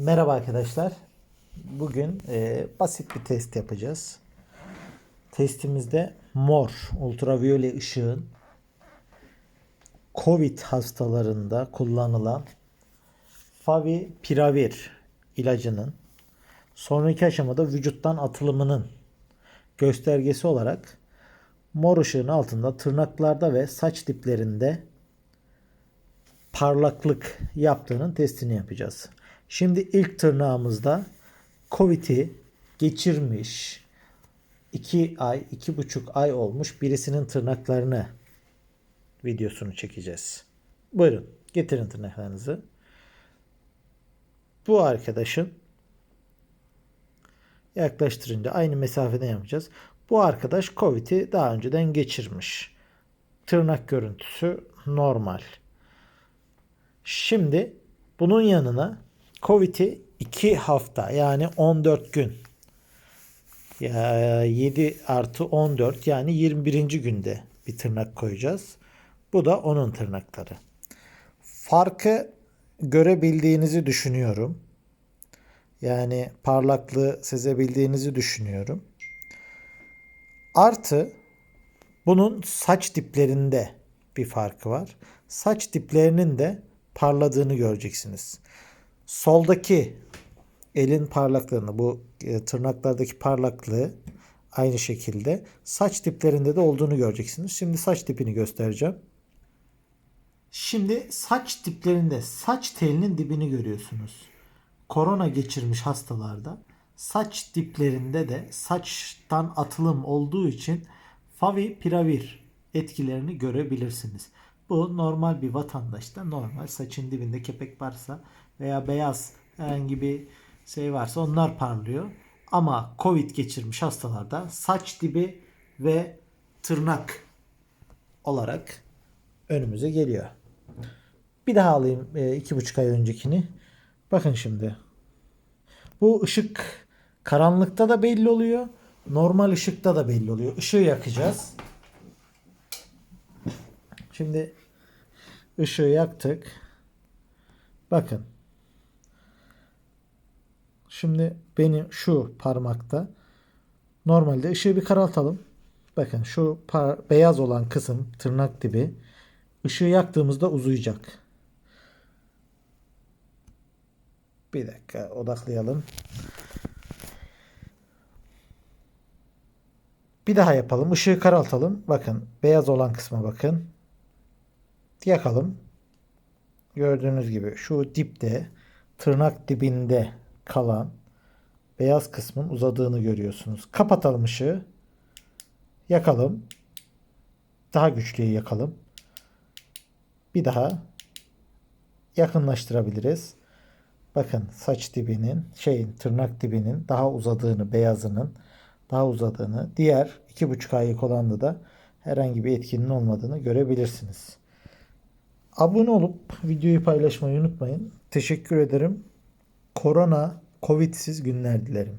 Merhaba arkadaşlar. Bugün e, basit bir test yapacağız. Testimizde mor ultraviyole ışığın COVID hastalarında kullanılan favipiravir ilacının sonraki aşamada vücuttan atılımının göstergesi olarak mor ışığın altında tırnaklarda ve saç diplerinde parlaklık yaptığının testini yapacağız. Şimdi ilk tırnağımızda Covid'i geçirmiş 2 ay, 2,5 ay olmuş birisinin tırnaklarını videosunu çekeceğiz. Buyurun getirin tırnaklarınızı. Bu arkadaşın yaklaştırınca aynı mesafeden yapacağız. Bu arkadaş Covid'i daha önceden geçirmiş. Tırnak görüntüsü normal. Şimdi bunun yanına Covid'i 2 hafta yani 14 gün ya 7 artı 14 yani 21. günde bir tırnak koyacağız. Bu da onun tırnakları. Farkı görebildiğinizi düşünüyorum. Yani parlaklığı sezebildiğinizi düşünüyorum. Artı bunun saç diplerinde bir farkı var. Saç diplerinin de parladığını göreceksiniz. Soldaki elin parlaklığını bu e, tırnaklardaki parlaklığı aynı şekilde saç diplerinde de olduğunu göreceksiniz. Şimdi saç dipini göstereceğim. Şimdi saç diplerinde saç telinin dibini görüyorsunuz. Korona geçirmiş hastalarda saç diplerinde de saçtan atılım olduğu için favipiravir etkilerini görebilirsiniz. Bu normal bir vatandaşta normal saçın dibinde kepek varsa veya beyaz herhangi bir şey varsa onlar parlıyor. Ama Covid geçirmiş hastalarda saç dibi ve tırnak olarak önümüze geliyor. Bir daha alayım e, iki buçuk ay öncekini. Bakın şimdi. Bu ışık karanlıkta da belli oluyor. Normal ışıkta da belli oluyor. Işığı yakacağız. Şimdi ışığı yaktık. Bakın. Şimdi benim şu parmakta normalde ışığı bir karaltalım. Bakın şu beyaz olan kısım tırnak dibi ışığı yaktığımızda uzayacak. Bir dakika odaklayalım. Bir daha yapalım. Işığı karaltalım. Bakın beyaz olan kısma bakın. Yakalım. Gördüğünüz gibi şu dipte tırnak dibinde kalan beyaz kısmın uzadığını görüyorsunuz. Kapatalım ışığı. Yakalım. Daha güçlüye yakalım. Bir daha yakınlaştırabiliriz. Bakın saç dibinin, şeyin tırnak dibinin daha uzadığını, beyazının daha uzadığını, diğer iki buçuk aylık olanda da herhangi bir etkinin olmadığını görebilirsiniz. Abone olup videoyu paylaşmayı unutmayın. Teşekkür ederim. Korona, Covid'siz günler dilerim.